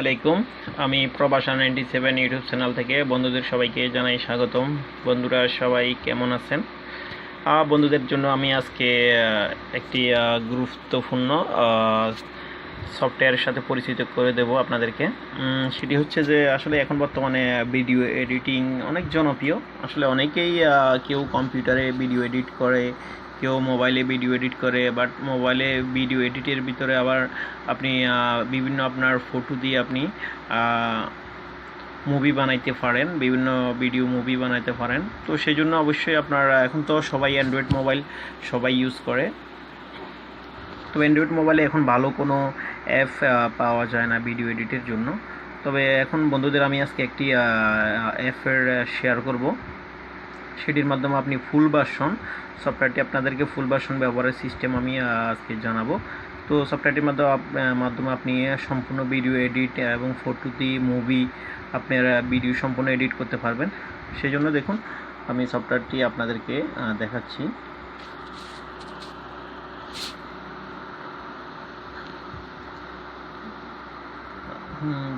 আলাইকুম। আমি প্রবাসা নাইনটি সেভেন ইউটিউব চ্যানেল থেকে বন্ধুদের সবাইকে জানাই স্বাগতম। বন্ধুরা সবাই কেমন আছেন? বন্ধুদের জন্য আমি আজকে একটি গুরুত্বপূর্ণ সফটওয়্যারের সাথে পরিচিত করে দেব আপনাদেরকে। সেটি হচ্ছে যে, আসলে এখন বর্তমানে ভিডিও এডিটিং অনেক জনপ্রিয়। আসলে অনেকেই কেউ কম্পিউটারে ভিডিও এডিট করে কেউ মোবাইলে ভিডিও এডিট করে বাট মোবাইলে ভিডিও এডিটের ভিতরে আবার আপনি বিভিন্ন আপনার ফটো দিয়ে আপনি মুভি বানাইতে পারেন, বিভিন্ন ভিডিও মুভি বানাইতে পারেন। তো সেই জন্য অবশ্যই আপনার, এখন তো সবাই অ্যান্ড্রয়েড মোবাইল সবাই ইউজ করে। তো অ্যান্ড্রয়েড মোবাইলে এখন ভালো কোনো অ্যাপ পাওয়া যায় না ভিডিও এডিটের জন্য। তবে এখন বন্ধুদের আমি আজকে একটি অ্যাপের শেয়ার করব। সেটির মাধ্যমে আপনি ফুল ভার্সন সফটওয়্যারটি আপনাদেরকে ফুল ভার্সন ব্যবহারের সিস্টেম আমি আজকে জানাব। তো সফটওয়্যারটির মাধ্যমে মাধ্যমে আপনি সম্পূর্ণ ভিডিও এডিট এবং ফটোটি মুভি আপনার ভিডিও সম্পূর্ণ এডিট করতে পারবেন। সেই জন্য দেখুন, আমি সফটওয়্যারটি আপনাদেরকে দেখাচ্ছি।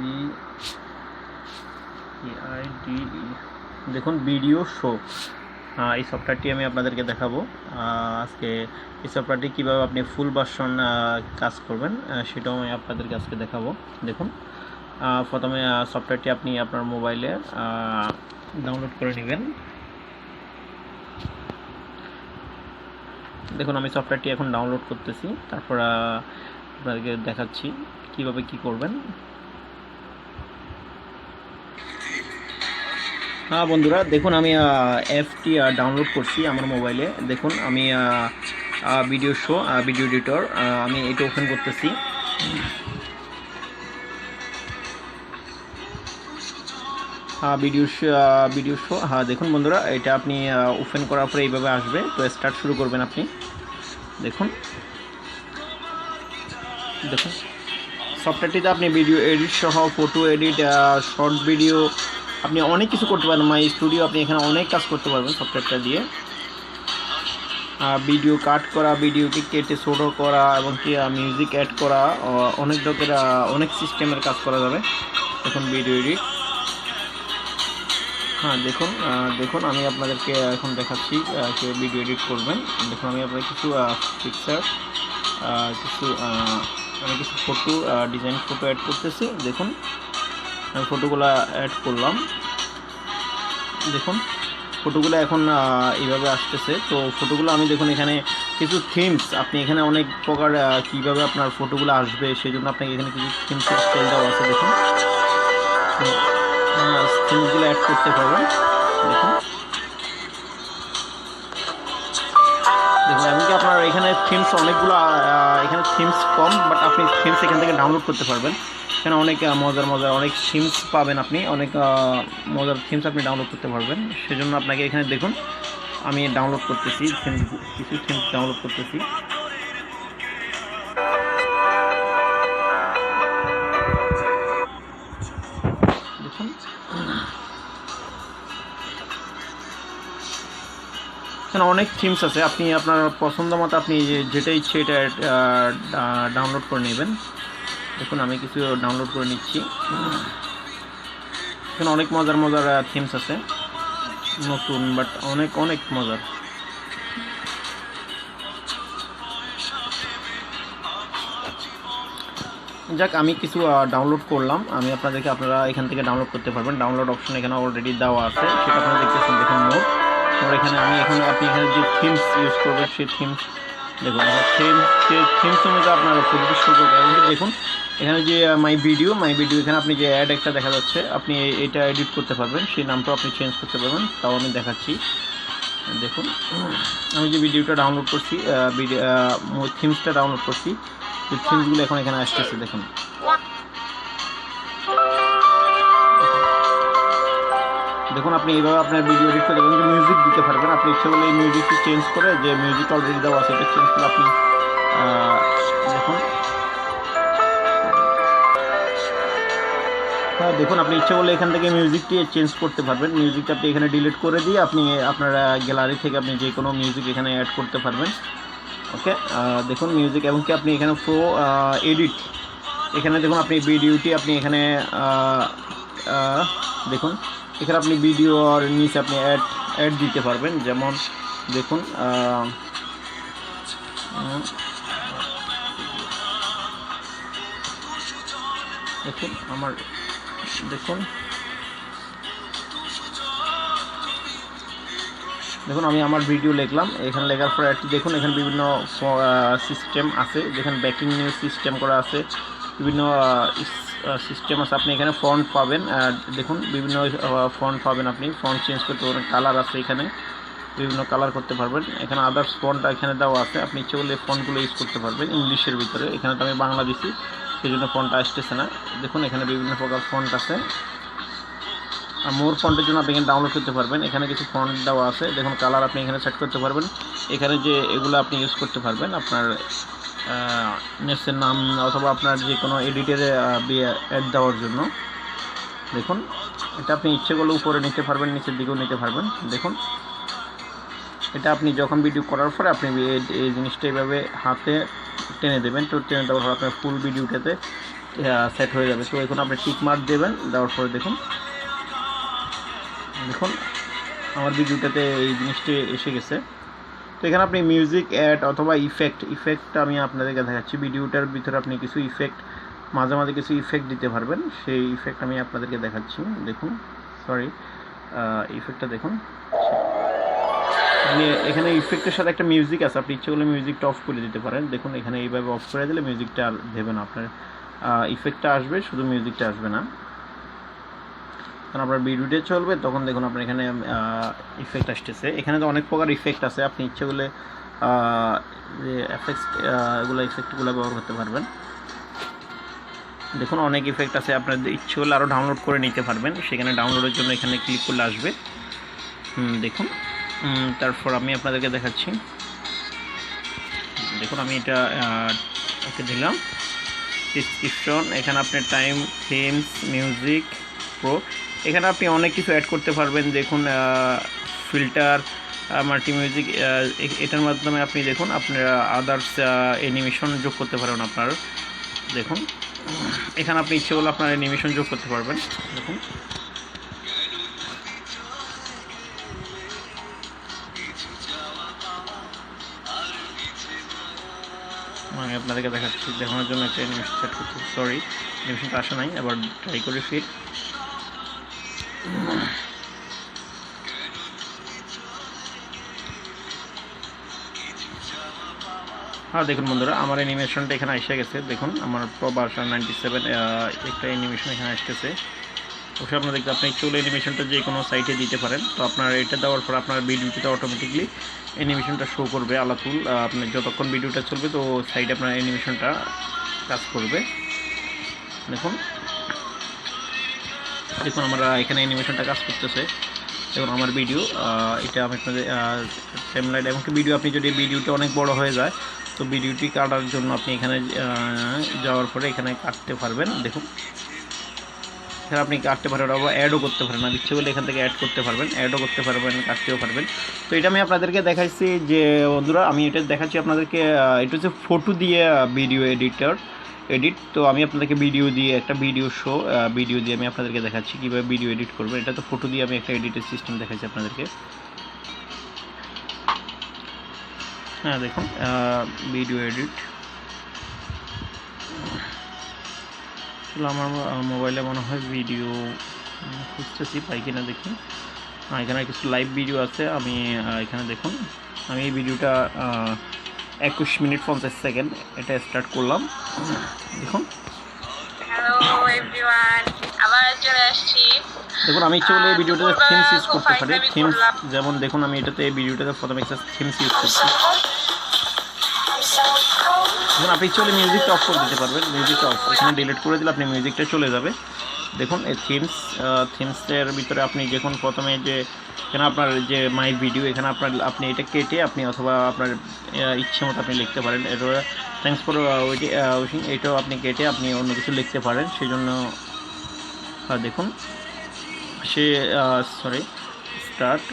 বি আইডি দেখুন ভিডিও শো এই সফটওয়্যারটি আমি আপনাদেরকে দেখাবো। আজকে এই সফটওয়্যারটি কীভাবে আপনি ফুল ভার্সন কাজ করবেন সেটাও আমি আপনাদেরকে আজকে দেখাবো। দেখুন প্রথমে সফটওয়্যারটি আপনি আপনার মোবাইলে ডাউনলোড করে নেবেন। দেখুন, আমি সফটওয়্যারটি এখন ডাউনলোড করতেছি। তারপর আপনাদেরকে দেখাচ্ছি কীভাবে কি করবেন। হ্যাঁ বন্ধুরা, দেখুন, আমি অ্যাপটি ডাউনলোড করছি আমার মোবাইলে দেখুন, আমি ভিডিও শো ভিডিও এডিটর আমি এটা ওপেন করতেছি। হ্যাঁ ভিডিও ভিডিও শো হ্যাঁ দেখুন বন্ধুরা, এটা আপনি ওপেন করার পরে এইভাবে আসবে। তো স্টার্ট শুরু করবেন আপনি। দেখুন। দেখুন। সফটওয়্যারটিতে আপনি ভিডিও এডিট সহ ফটো এডিট শর্ট ভিডিও আপনি অনেক কিছু করতে পারেন মাই স্টুডিও আপনি এখানে অনেক কাজ করতে পারবেন সফটওয়্যারটা দিয়ে। ভিডিও কাট করা ভিডিওকে কেটে ছোটো করা এবং কি মিউজিক অ্যাড করা অনেক লোকের, অনেক সিস্টেমের কাজ করা যাবে। দেখুন ভিডিও এডিট হ্যাঁ দেখুন দেখুন, আমি আপনাদেরকে এখন দেখাচ্ছি কীভাবে ভিডিও এডিট করবেন। দেখুন, আমি আপনার কিছু পিকচার কিছু আমি কিছু ফটো ডিজাইন ফটো অ্যাড করতেছি। দেখুন ফটোগুলো অ্যাড করলাম। দেখুন ফটোগুলো এখন এইভাবে আসতেছে। তো ফটোগুলো আমি দেখুন এখানে কিছু থিমস আপনি এখানে অনেক প্রকার কীভাবে আপনার ফটোগুলো আসবে, সেই জন্য আপনাকে এখানে কিছু থিমস স্টাইল দেওয়া আছে, দেখুন। থিমসগুলো অ্যাড করতে পারবেন, দেখুন। দেখুন, এমনকি আপনার এখানে থিমস অনেকগুলো এখানে থিমস কম বাট আপনি থিমস এখান থেকে ডাউনলোড করতে পারবেন। এখানে অনেক মজার মজার অনেক থিমস পাবেন আপনি, অনেক মজার থিমস আপনি ডাউনলোড করতে পারবেন। সেজন্য আপনাকে এখানে দেখুন, আমি ডাউনলোড করতেছি কিছু থিমস ডাউনলোড করতেছি। এখানে অনেক থিমস আছে, আপনি আপনার পছন্দ মতো আপনি যেটা ইচ্ছে এটা ডাউনলোড করে নেবেন। দেখুন, আমি কিছু ডাউনলোড করে নিচ্ছি। এখানে অনেক মজার মজার থিমস আছে। নতুন বাট অনেক অনেক মজার। যাক, আমি কিছু ডাউনলোড করলাম। আমি আপনাদেরকে, আপনারা এখান থেকে ডাউনলোড করতে পারবেন। ডাউনলোড অপশন এখানে অলরেডি দেওয়া আছে। সেটা আপনারা দেখতেছেন, দেখুন মোট আর এখানে আমি, এখানে আপনি এখানে যে থিমস ইউজ করবেন, সেই থিমস দেখুন থিমস থিমস অনুযায়ী আপনার শুরু করবেন। দেখুন এখানে যে মাই ভিডিও মাই ভিডিও এখানে আপনি যে অ্যাড একটা দেখা যাচ্ছে, আপনি এটা এডিট করতে পারবেন, সেই নামটাও আপনি চেঞ্জ করতে পারবেন, তাও আমি দেখাচ্ছি। দেখুন, আমি যে ভিডিওটা ডাউনলোড করছি ভিডিও থিমসটা ডাউনলোড করছি, যে থিমসগুলো এখন এখানে আসতেছে, দেখুন। দেখুন, আপনি এইভাবে আপনার ভিডিও এডিট করতে পারবেন মিউজিক দিতে পারবেন। আপনি ইচ্ছে করলে এই মিউজিকটি চেঞ্জ করে, যে মিউজিক অলরেডি দেওয়া আছে, এটা চেঞ্জ করে আপনি দেখুন। হ্যাঁ দেখুন, আপনি ইচ্ছে করলে এখান থেকে মিউজিকটি চেঞ্জ করতে পারবেন। মিউজিকটা আপনি এখানে ডিলিট করে দিয়ে আপনি, আপনার গ্যালারি থেকে আপনি যে কোনো মিউজিক এখানে অ্যাড করতে পারবেন। ওকে দেখুন মিউজিক এবং কি আপনি এখানে প্রো এডিট এখানে দেখুন, আপনি ভিডিওটি আপনি এখানে দেখুন, এখানে আপনি ভিডিওর নিচে আপনি অ্যাড অ্যাড দিতে পারবেন। যেমন, দেখুন দেখুন, আমার দেখুন। দেখুন, আমি আমার ভিডিও লিখলাম। এখানে লেখার পরে একটি দেখুন, এখানে বিভিন্ন সিস্টেম আছে। যেখানে ব্যাকিং নিউজ সিস্টেম করা আছে। বিভিন্ন সিস্টেম আছে। আপনি এখানে ফন্ট পাবেন। দেখুন, বিভিন্ন ফন্ট পাবেন আপনি। ফন্ট চেঞ্জ করতে পারবেন। কালার আছে এখানে। বিভিন্ন কালার করতে পারবেন। এখানে আদার্স ফন্ট এখানে দেওয়া আছে। আপনি ইচ্ছে করলে ফন্টগুলো ইউজ করতে পারবেন। ইংলিশের ভিতরে। এখানে তো আমি বাংলা দিছি সেই জন্য ফন্টটা আসতেছে না। দেখুন, এখানে বিভিন্ন প্রকার ফন্ট আছে। আর মোর ফন্টের জন্য আপনি এখানে ডাউনলোড করতে পারবেন। এখানে কিছু ফন্ট দেওয়া আছে। দেখুন কালার আপনি এখানে সেট করতে পারবেন। এখানে যে এগুলো আপনি ইউজ করতে পারবেন, আপনার নেটসের নাম অথবা আপনার যে কোনো এডিটের অ্যাড দেওয়ার জন্য। দেখুন, এটা আপনি ইচ্ছে করলে উপরে নিতে পারবেন, নিচের দিকেও নিতে পারবেন। দেখুন এটা আপনি যখন ভিডিও করার পরে আপনি এই- জিনিসটা এইভাবে হাতে টেনে দেবেন। তো টেনে দেওয়ার পর আপনার ফুল ভিডিওটাতে সেট হয়ে যাবে। তো এখন আপনি টিক মার্ক দেবেন, দেওয়ার পরে দেখুন। দেখুন, আমার ভিডিওটাতে এই জিনিসটি এসে গেছে। তো এখানে আপনি মিউজিক অ্যাড অথবা ইফেক্ট ইফেক্ট আমি আপনাদেরকে দেখাচ্ছি। ভিডিওটার ভিতরে আপনি কিছু ইফেক্ট মাঝে মাঝে কিছু ইফেক্ট দিতে পারবেন। সেই ইফেক্ট আমি আপনাদেরকে দেখাচ্ছি। দেখুন সরি ইফেক্টটা দেখুন। এখানে ইফেক্টের সাথে একটা মিউজিক আছে। আপনি ইচ্ছে করলে মিউজিকটা অফ করে দিতে পারেন। দেখুন, এখানে এইভাবে অফ করে দিলে মিউজিকটা দেবে না আপনার। ইফেক্টটা আসবে, শুধু মিউজিকটা আসবে না। কারণ আপনার ভিডিওতে চলবে, তখন দেখুন আপনার এখানে ইফেক্ট আসতেছে। এখানে তো অনেক প্রকার ইফেক্ট আছে। আপনি ইচ্ছে করলে যে এফেক্ট এগুলো ইফেক্টগুলো ব্যবহার করতে পারবেন। দেখুন, অনেক ইফেক্ট আছে। আপনার ইচ্ছে করলে আরও ডাউনলোড করে নিতে পারবেন। সেখানে ডাউনলোডের জন্য এখানে ক্লিক করলে আসবে। দেখুন। তারপর আমি আপনাদেরকে দেখাচ্ছি। দেখুন, আমি এটা ওকে দিলাম। ডিসক্রিপশন এখানে আপনি টাইম থিমস মিউজিক প্রো এখানে আপনি অনেক কিছু অ্যাড করতে পারবেন। দেখুন ফিল্টার মাল্টি মিউজিক এটার মাধ্যমে আপনি দেখুন আপনার আদার্স অ্যানিমেশন যোগ করতে পারবেন আপনার। দেখুন, এখানে আপনি ইচ্ছে করলে আপনার অ্যানিমেশন যোগ করতে পারবেন। দেখুন। আমি আপনাদেরকে দেখাচ্ছি, দেখানোর জন্য একটা অ্যানিমেশন সেট করছি। সরি অ্যানিমেশনটা আসে নাই, আবার ট্রাই করি ফির। হ্যাঁ দেখুন বন্ধুরা, আমার অ্যানিমেশনটা এখানে এসে গেছে। দেখুন, আমার প্রো ভার্সন নাইনটি সেভেন একটা অ্যানিমেশন এখানে আসতেছে অবশ্যই আপনার দেখতে আপনি চলে অ্যানিমেশনটা যে কোনো সাইটে দিতে পারেন। তো আপনার এটা দেওয়ার পর আপনার ভিডিওটিতে অটোমেটিকলি অ্যানিমেশনটা শো করবে আলাতুল। আপনি যতক্ষণ ভিডিওটা চলবে, তো সাইডে আপনার অ্যানিমেশনটা কাজ করবে। দেখুন। দেখুন, আমরা এখানে অ্যানিমেশনটা কাজ করতেছে। দেখুন আমার ভিডিও এটা আমি আপনাদের টাইমলাইন এমনকি ভিডিও আপনি যদি ভিডিওটা অনেক বড় হয়ে যায়, তো ভিডিওটি কাটার জন্য আপনি এখানে যাওয়ার পরে এখানে কাটতে পারবেন। দেখুন। এখানে আপনি কাটতে পারেন আবার অ্যাডও করতে পারেন আর ইচ্ছে করলে এখান থেকে অ্যাড করতে পারবেন অ্যাডও করতে পারবেন, কাটতেও পারবেন। তো এটা আমি আপনাদেরকে দেখাইছি যে, বন্ধুরা, আমি এটা দেখাচ্ছি আপনাদেরকে এটা হচ্ছে ফটো দিয়ে ভিডিও এডিটর এডিট তো আমি আপনাদেরকে ভিডিও দিয়ে একটা ভিডিও শো ভিডিও দিয়ে আমি আপনাদেরকে দেখাচ্ছি কীভাবে ভিডিও এডিট করবেন। এটা তো ফটো দিয়ে আমি একটা এডিটের সিস্টেম দেখাচ্ছি আপনাদেরকে। হ্যাঁ দেখুন ভিডিও এডিট আসলে আমার মোবাইলে মনে হয় ভিডিও খুঁজতেছি পাই কিনা দেখি। এখানে কিছু লাইভ ভিডিও আছে আমি এখানে দেখুন। আমি এই ভিডিওটা একুশ মিনিট পঞ্চাশ সেকেন্ড এটা স্টার্ট করলাম। দেখুন। দেখুন আমি ইচ্ছে করলে এই ভিডিওটাতে থিমস ইউজ করতে পারি। থিমস যেমন দেখুন আমি এটাতে এই ভিডিওটাতে প্রথমে একটা থিমস ইউজ করছি। দেখুন আপনি করলে মিউজিকটা অফ করে দিতে পারবেন। মিউজিকটা অফ এখানে ডিলিট করে দিলে আপনি মিউজিকটা চলে যাবে। দেখুন, এই থিমস থিমসের ভিতরে আপনি যখন প্রথমে যে, এখানে আপনার যে মাই ভিডিও এখানে আপনার, আপনি এটা কেটে আপনি অথবা আপনার ইচ্ছে মতো আপনি লিখতে পারেন। এটা থ্যাংকস ফর উইশিং এটাও আপনি কেটে আপনি অন্য কিছু লিখতে পারেন। সেই জন্য দেখুন, সে সরি স্টার্ট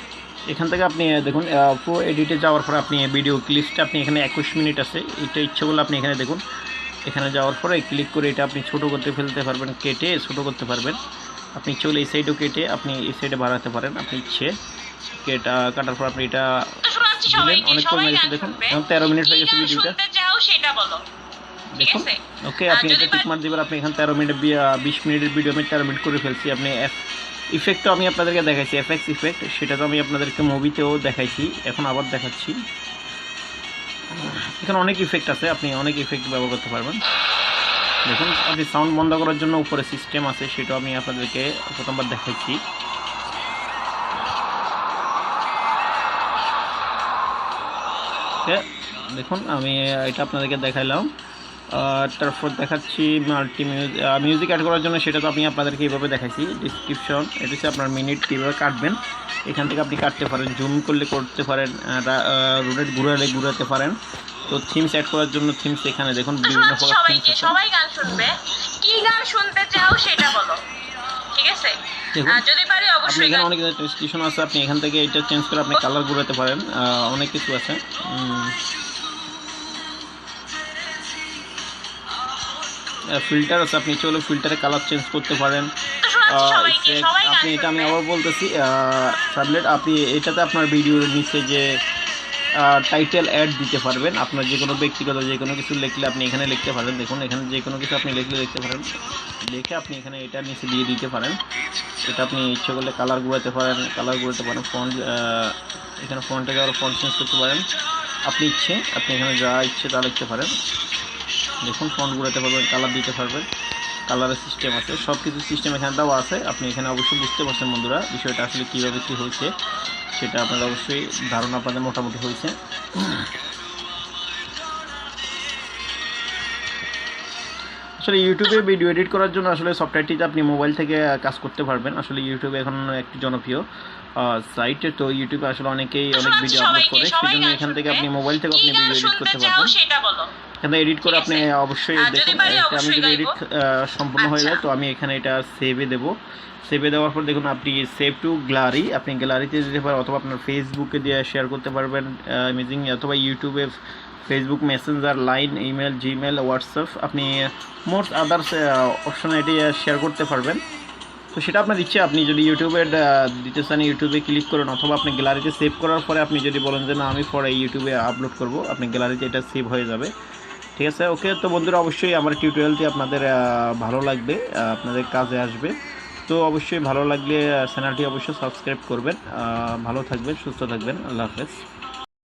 এখান থেকে আপনি দেখুন প্রো এডিটে যাওয়ার পর আপনি ভিডিও ক্লিপসটা আপনি এখানে একুশ মিনিট আছে। এটা ইচ্ছে করলে আপনি এখানে দেখুন এখানে যাওয়ার পরে ক্লিক করে এটা আপনি ছোট করতে ফেলতে পারবেন কেটে ছোট করতে পারবেন। আপনি ইচ্ছে চলে এই সাইডও কেটে আপনি এই সাইডে বাড়াতে পারেন আপনি ইচ্ছে কেটা কাটার পর আপনি এটা দিলেন অনেক কমে গেছে দেখুন এখন তেরো মিনিট হয়ে গেছে ভিডিওটা বলো। দেখুন ওকে আপনি এটা টিক বা- মার দিবেন আপনি এখানে তেরো মিনিট বিশ মিনিটের ভিডিও আমি তেরো মিনিট করে ফেলছি আপনি ইফেক্টও আমি আপনাদেরকে দেখাইছি এফএক্স ইফেক্ট সেটা তো আমি আপনাদেরকে মুভিতেও দেখাইছি এখন আবার দেখাচ্ছি। এখানে অনেক ইফেক্ট আছে আপনি অনেক ইফেক্ট ব্যবহার করতে পারবেন। দেখুন আপনি সাউন্ড বন্ধ করার জন্য উপরে সিস্টেম আছে সেটাও আমি আপনাদেরকে প্রথমবার দেখাইছি। ওকে, দেখুন আমি এটা আপনাদেরকে দেখাইলাম। তারপর দেখাচ্ছি মাল্টি মিউজিক অ্যাড করার জন্য সেটা তো আমি আপনাদেরকে এইভাবে দেখাইছি। ডিসক্রিপশন এটা হচ্ছে আপনার মিনিট কীভাবে কাটবেন। এখান থেকে আপনি কাটতে পারেন জুম করলে করতে পারেন রোডেট ঘুরালে ঘুরাতে পারেন। তো থিমস অ্যাড করার জন্য থিমস এখানে দেখুন বিভিন্ন সবাইকে সবাই গান শুনবে? কি গান শুনতে চাও সেটা বলো। ঠিক আছে? দেখুন, যদি পারি আপনি অবশ্যই এখানে অনেক স্টেশন আছে আপনি এখান থেকে এটা চেঞ্জ করে আপনি কালার ঘুরাতে পারেন। অনেক কিছু আছে। ফিল্টার আছে আপনি ইচ্ছে চলে ফিল্টারে কালার চেঞ্জ করতে পারেন। আপনি এটা আমি আবার বলতেছি ট্যাবলেট আপনি এটাতে আপনার ভিডিওর নিচে যে টাইটেল অ্যাড দিতে পারবেন আপনার যে কোনো ব্যক্তিগত যে কোনো কিছু লিখলে আপনি এখানে লিখতে পারেন। দেখুন এখানে যে কোনো কিছু আপনি লিখলে লিখতে পারেন। লিখে আপনি এখানে এটা নিচে দিয়ে দিতে পারেন। এটা আপনি ইচ্ছে করলে কালার ঘুরাতে পারেন কালার ঘুরাতে পারেন ফন্ট এখানে ফন্টে যাওয়ার ফন্ট চেঞ্জ করতে পারেন। আপনি ইচ্ছে আপনি এখানে যা ইচ্ছে তা লিখতে পারেন। দেখুন ফন্ট ঘুরাতে পারবেন কালার দিতে পারবেন কালারের সিস্টেম আছে সব কিছু সিস্টেম এখানে দেওয়া আছে। আপনি এখানে অবশ্যই বুঝতে পারছেন বন্ধুরা, বিষয়টা আসলে কীভাবে কী হয়েছে, সেটা আপনার অবশ্যই ধারণা আপনাদের মোটামুটি হয়েছে। আসলে ইউটিউবে ভিডিও এডিট করার জন্য আসলে সফটওয়্যারটিতে আপনি মোবাইল থেকে কাজ করতে পারবেন। আসলে ইউটিউবে এখন একটি জনপ্রিয়। সাইট তো ইউটিউবে আসলে অনেকেই অনেক ভিডিও আপলোড করে সেজন্য এখান থেকে আপনি মোবাইল থেকে আপনি ভিডিও এডিট করতে পারবেন। এখানে এডিট করে আপনি অবশ্যই দেখুন আমি যদি এডিট সম্পূর্ণ হয়ে যায় আচ্ছা। তো আমি এখানে এটা সেভে দেব। সেভে দেওয়ার পর দেখুন আপনি সেভ টু গ্যালারি আপনি গ্যালারিতে দিতে পারেন অথবা আপনার ফেসবুকে দিয়ে শেয়ার করতে পারবেন ইমেজিং অথবা ইউটিউবে Facebook Messenger Line email Gmail WhatsApp আপনি মোস্ট আদার্স অপশনে এটি শেয়ার করতে পারবেন। তো সেটা আপনার ইচ্ছে আপনি যদি ইউটিউবে আহ, দিতে চান ইউটিউবে ক্লিক করেন অথবা আপনি গ্যালারিতে সেভ করার পরে আপনি যদি বলেন যে না আমি পরে ইউটিউবে আপলোড করব আপনি গ্যালারিতে এটা সেভ হয়ে যাবে। ঠিক আছে? ওকে তো বন্ধুরা অবশ্যই আমার টিউটোরিয়ালটি আপনাদের ভালো লাগবে আপনাদের কাজে আসবে। তো অবশ্যই ভালো লাগলে চ্যানেলটি অবশ্যই সাবস্ক্রাইব করবেন। ভালো থাকবেন সুস্থ থাকবেন। আল্লাহ হাফেজ।